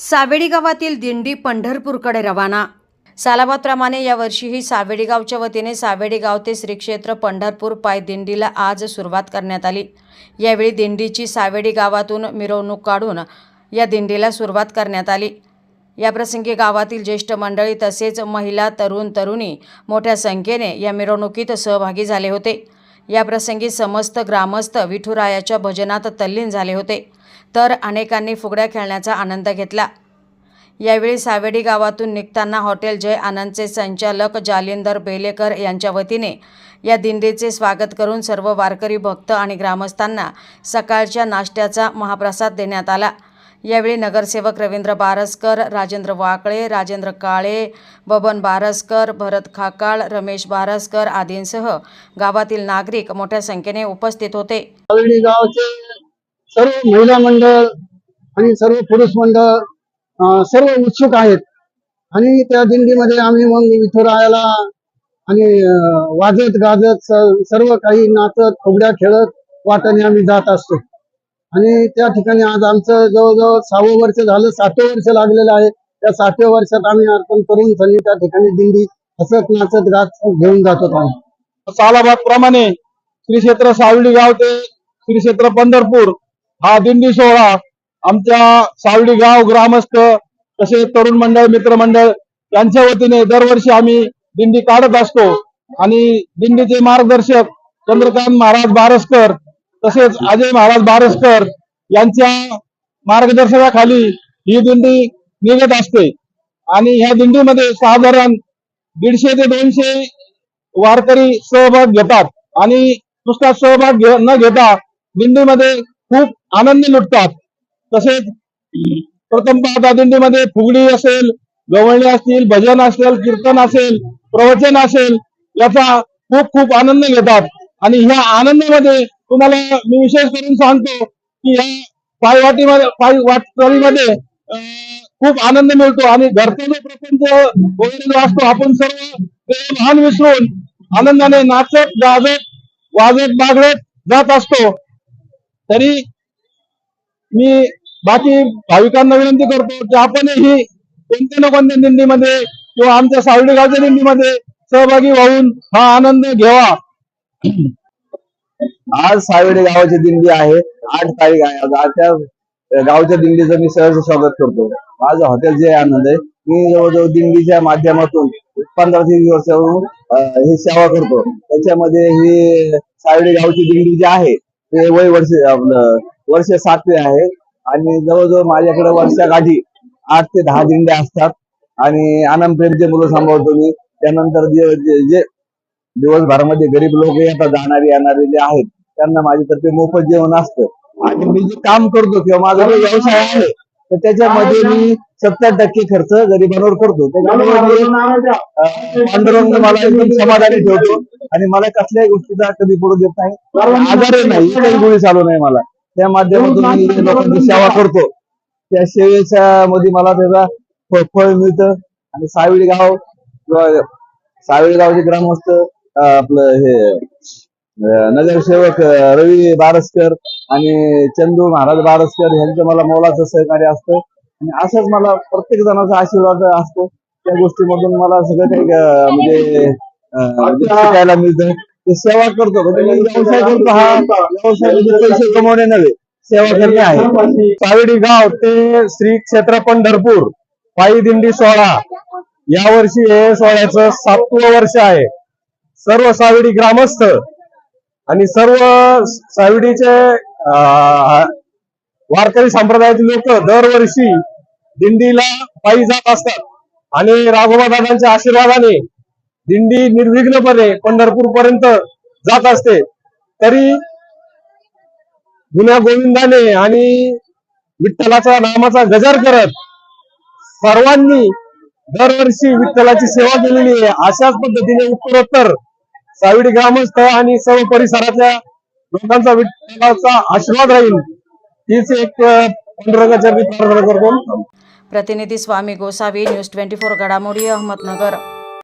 सावेडी गावातील दिंडी पंढरपूरकडे रवाना. सालाबादप्रमाणे यावर्षीही सावेडी गावच्या वतीने सावेडी गाव ते श्रीक्षेत्र पंढरपूर पाय दिंडीला आज सुरुवात करण्यात आली. यावेळी दिंडीची सावेडी गावातून मिरवणूक काढून या दिंडीला सुरुवात करण्यात आली. याप्रसंगी गावातील ज्येष्ठ मंडळी तसेच महिला तरुण तरुणी मोठ्या संख्येने या मिरवणुकीत सहभागी झाले होते. याप्रसंगी समस्त ग्रामस्थ विठुरायाच्या भजनात तल्लीन झाले होते. तर अनेकांनी फुगड्या खेळण्याचा आनंद घेतला. यावेळी सावेडी गावातून निघताना हॉटेल जय आनंदचे संचालक जालिंदर बेलेकर यांच्या वतीने या दिंडीचे स्वागत करून सर्व वारकरी भक्त आणि ग्रामस्थांना सकाळच्या नाश्त्याचा महाप्रसाद देण्यात आला. यावेळी नगरसेवक रवींद्र बारसकर राजेंद्र वाकळे राजेंद्र काळे बबन बारसकर भरत खाकाळ रमेश बारसकर आदींसह गावातील नागरिक मोठ्या संख्येने उपस्थित होते. गावचे सर्व महिला मंडळ आणि सर्व पुरुष मंडळ सर्व उत्सुक आहेत. आणि त्या दिंडीमध्ये आम्ही मग विठुरायाला आणि वाजत गाजत सर्व काही नाचत फुगड्या खेळत वाटाने आम्ही जात असतो. आणि त्या ठिकाणी आज आमचं जवळजवळ सहावं वर्ष झालं सातवं वर्ष लागलेलं आहे. त्या सातव्या वर्षात आम्ही अर्पण करून त्यांनी त्या ठिकाणी दिंडी हसत नाचत गात घेऊन जातो आम्ही. सालाबाद प्रमाणे श्री क्षेत्र सावली गाव ते श्री क्षेत्र पंढरपूर हा दिंडी सोहळा आमच्या सावली गाव ग्रामस्थ तसेच तरुण मंडळ मित्रमंडळ यांच्या वतीने दरवर्षी आम्ही दिंडी काढत असतो. आणि दिंडीचे मार्गदर्शक चंद्रकांत महाराज बारसकर तसेच अजय महाराज बारसकर यांच्या मार्गदर्शनाखाली ही दिंडी निघत असते. आणि ह्या दिंडीमध्ये साधारण दीडशे ते दोनशे वारकरी सहभाग घेतात. आणि नुसता सहभाग घे- न घेता दिंडीमध्ये खूप आनंद लुटतात. तसेच प्रथम पाहता दिंडीमध्ये फुगडी असेल गवळणी असतील भजन असेल कीर्तन असेल प्रवचन असेल याचा खूप खूप आनंद घेतात. आणि ह्या आनंदामध्ये तुम्हाला मी विशेष करून सांगतो की या पायवाटीमध्ये पाय वाटचालीमध्ये खूप आनंद मिळतो आणि घरचा जो प्रपंच वगैरे असतो. आपण सर्व ते विसरून आनंदाने नाचत गाजत वाजत बागडत जात असतो. तरी मी बाकी भाविकांना विनंती करतो की आपणही कोणत्या ना कोणत्या दिंडीमध्ये किंवा आमच्या सावली गावच्या दिंडीमध्ये सहभागी होऊन हा आनंद घ्यावा आज सावेडे गावाची दिंडी आहे. आठ तारीख आहे. आज त्या गावच्या दिंडीचं मी सहज स्वागत करतो. माझं हॉटेल जे आनंद आहे. मी जवळजवळ दिंडीच्या माध्यमातून पंधरा तीस वर्षावरून ही सेवा करतो. त्याच्यामध्ये ही सावेडे गावची दिंडी जी आहे ते वय वर्ष आपलं वर्ष सातवे आहे. आणि जवळजवळ माझ्याकडे वर्षाकाठी आठ ते दहा दिंड्या असतात. आणि आनंद प्रेमचे मुलं सांभाळतो मी. त्यानंतर जे- जे दिवसभरामध्ये गरीब लोक येतात जाणारे येणारे जे आहेत त्यांना माझ्यातर्फे मोफत जेवण असतं. आणि मी जे काम करतो किंवा माझा जो व्यवसाय आहे तर त्याच्यामध्ये मी सत्तर टक्के खर्च गरिबांवर करतो. त्याच्यामुळे पांडुरंग मला एकदम समाधानी ठेवतो. आणि मला कसल्याही गोष्टीचा कधी पडू देत नाही. आजारही नाही काही गोळी चालू नाही मला. त्या माध्यमातून मी लोकांची सेवा करतो. त्या सेवेच्या मध्ये मला त्याचा फळ मिळतं. आणि सावळी गाव किंवा सावळी गावचे ग्रामस्थ आपलं हे नगरसेवक रवी बारसकर आणि चंदू महाराज बारसकर यांचं मला मोलाचं सहकार्य असतं. आणि असंच मला प्रत्येक जणाचा आशीर्वाद असतो. त्या गोष्टीमधून मला सगळं काही म्हणजे शिकायला मिळतं ते सेवा करतो. म्हणजे व्यवसाय करतो हा. व्यवसाय म्हणजे पैसे कमवणे नव्हे सेवा करणे आहे. सावडी गाव ते श्री क्षेत्र पंढरपूर पायी दिंडी सोहळा. या वर्षी हे सोहळ्याचं सातवं वर्ष आहे. सर्व सावडी ग्रामस्थ आणि सर्व सावडीचे अं, वारकरी संप्रदायातील लोक दरवर्षी दिंडीला पायी जात असतात. आणि राघोबा दादांच्या आशीर्वादाने दिंडी निर्विघ्नपणे पंढरपूर पर्यंत जात असते. तरी गुन्हा गोविंदाने आणि विठ्ठलाच्या नामाचा गजर करत सर्वांनी दरवर्षी विठ्ठलाची सेवा केलेली आहे. अशाच पद्धतीने उत्तरोत्तर सावडी ग्रामस्थ आणि सर्व परिसरातल्या लोकांचा विठ्ठलाचा आशीर्वाद राहील. हीच एक प्रार्थना करतो. प्रतिनिधी Swami Gosavi news twenty four घडामोडी अहमदनगर.